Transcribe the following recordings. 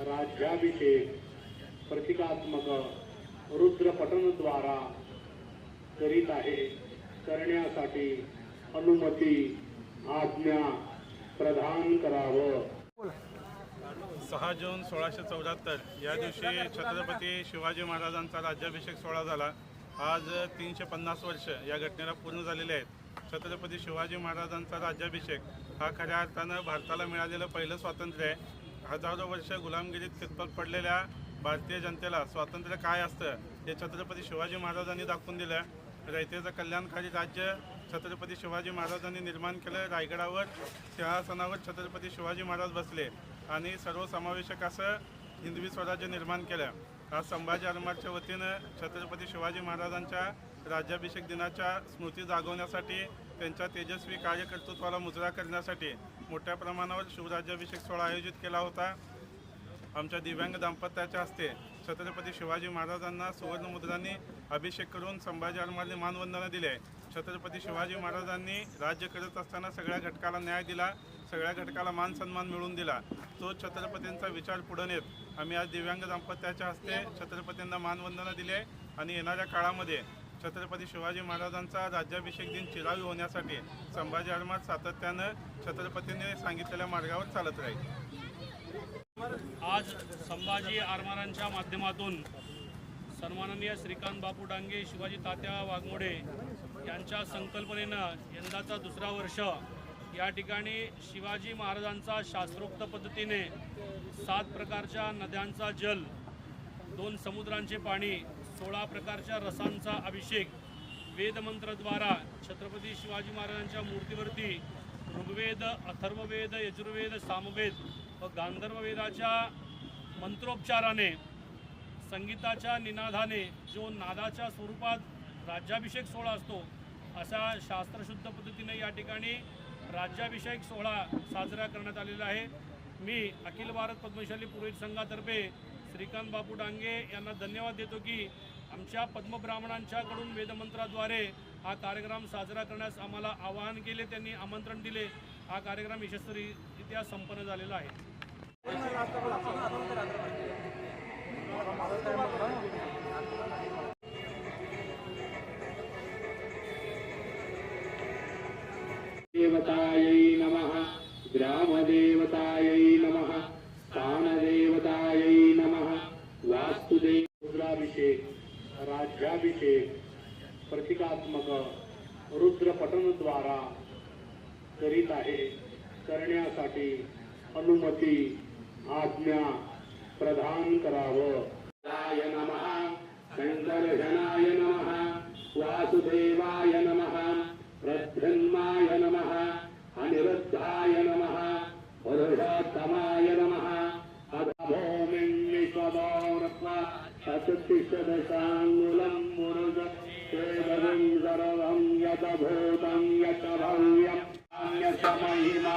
राज्याभिषेक प्रतिकात्मक रुद्रपठनद्वारा करीत आहे. करण्यासाठी अनुमती आज्ञा प्रदान करावं. सहा जून सोळाशे चौऱ्याहत्तर या दिवशी छत्रपती शिवाजी महाराजांचा राज्याभिषेक सोहळा झाला. आज तीनशे पन्नास वर्ष या घटनेला पूर्ण झालेले आहेत. छत्रपती शिवाजी महाराजांचा राज्याभिषेक हा खऱ्या अर्थानं भारताला मिळालेलं पहिलं स्वातंत्र्य आहे. हजारो वर्ष गुलामगिरीत खितपत पडलेल्या भारतीय जनतेला स्वातंत्र्य काय असतं हे छत्रपती शिवाजी महाराजांनी दाखवून दिलं. रयतेचं कल्याणकारी राज्य छत्रपती शिवाजी महाराजांनी निर्माण केलं रायगडावर सिंहासनावर छत्रपती शिवाजी महाराज बसले आणि सर्वसमावेशक असं हिंदवी स्वराज्य निर्माण केलं. आज संभाजी आरमारच्या वतीनं छत्रपती शिवाजी महाराजांच्या राज्याभिषेक दिनाच्या स्मृती जागवण्यासाठी त्यांच्या तेजस्वी कार्यकर्तृत्वाला मुजरा करण्यासाठी मोठ्या प्रमाणावर शिवराज्याभिषेक सोहळा आयोजित केला होता. आमच्या दिव्यांग दाम्पत्याच्या हस्ते छत्रपती शिवाजी महाराजांना सुवर्णमुद्रांनी अभिषेक करून संभाजी आरमारने मानवंदना दिले. छत्रपती शिवाजी महाराजांनी राज्य करत असताना सगळ्या घटकाला न्याय दिला सगळ्या घटकाला मान सन्मान मिळवून दिला. तो छत्रपतींचा विचार पुढे नेत आम्ही आज दिव्यांग दाम्पत्याच्या हस्ते छत्रपतींना मानवंदना दिली आहे आणि येणाऱ्या काळामध्ये छत्रपती शिवाजी महाराजांचा राज्याभिषेक दिन चिरावी होण्यासाठी संभाजी आरमार सातत्यानं छत्रपतींनी सांगितलेल्या मार्गावर चालत राहील. आज संभाजी आरमारांच्या माध्यमातून सन्माननीय श्रीकांत बापू डांगे शिवाजी तात्या वाघमोडे यांच्या संकल्पनेनं यंदाचा दुसरा वर्ष या ठिकाणी शिवाजी महाराजांचा शास्त्रोक्त पद्धतीने सात प्रकारच्या नद्यांचा जल दोन समुद्रांचे पाणी सोळा प्रकारच्या रसांचा अभिषेक वेदमंत्राद्वारा छत्रपती शिवाजी महाराजांच्या मूर्तीवरती ऋग्वेद अथर्ववेद यजुर्वेद सामवेद व गांधर्ववेदाच्या मंत्रोपचाराने संगीताच्या निनादाने जो नादाच्या स्वरूपात राज्याभिषेक सोहळा असतो अशा शास्त्रशुद्ध पद्धतीने या ठिकाणी राज्याभिषेक सोहळा साजरा करण्यात आलेला आहे. मी अखिल भारत पद्मशाली पुरोहित संघातर्फे श्रीकांत बापू डांगे यांना धन्यवाद देतो की आमच्या पद्मब्राह्मणांच्याकडून वेदमंत्राद्वारे हा कार्यक्रम साजरा करण्यास आम्हाला आवाहन केले त्यांनी आमंत्रण दिले. हा कार्यक्रम यशस्वीरित्या संपन्न झालेला आहे. देवतायै व्याभिषेक प्रतिकात्मक रुद्रपठनद्वारा करीत आहे. करण्यासाठी अनुमती आज्ञा प्रदान करावं. राय नमः. शङ्करजनाय वासुदेवाय नम. प्रद्रन्माय नम. अनिरुद्धाय शततिशदशाङ्गुलं मुरुज सर्वं सर्वं यतभूतं यत भव्यं अन्यस महिमा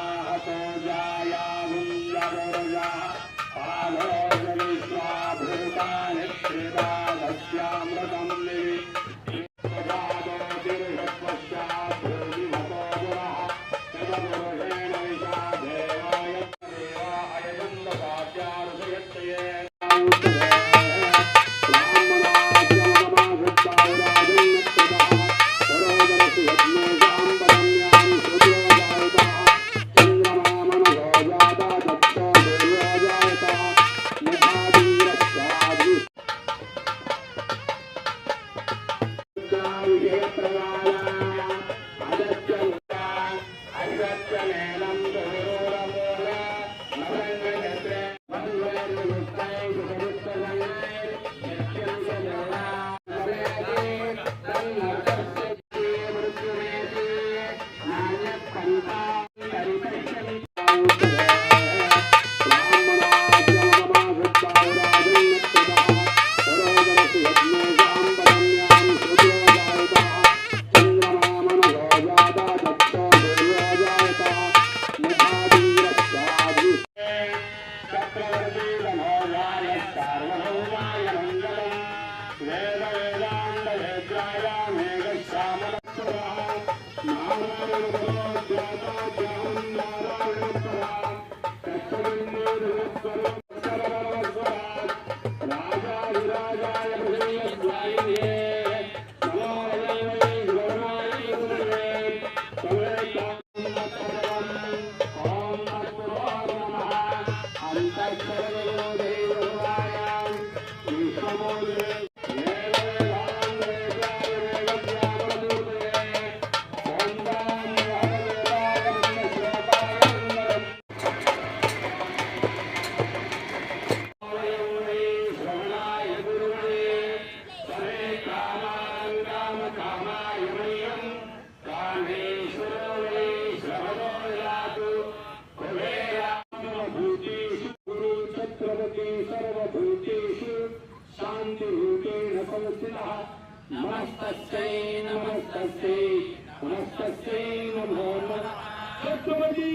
छत्रपती शान्तिरूपेण संस्थितः नमस्तस्यै नमस्तस्यै नमस्तस्यै नमो नमः। छत्रपती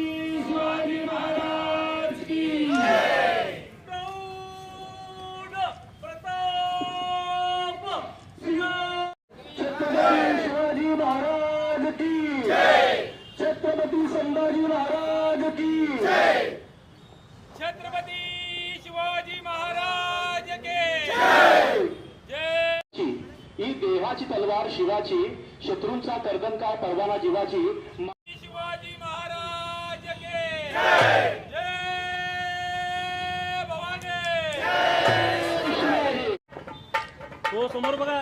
शिवाजी महाराज की छत्रपती शिवाजी महाराज की छत्रपती संभाजी महाराज की छत्रपती शिवाजी महाराज के जय देहाची तलवार शिवाची शत्रूंचा कर्दनकार परवाना जीवाची? शिवाजी महाराज के जय भवानी! हो समोर बघा.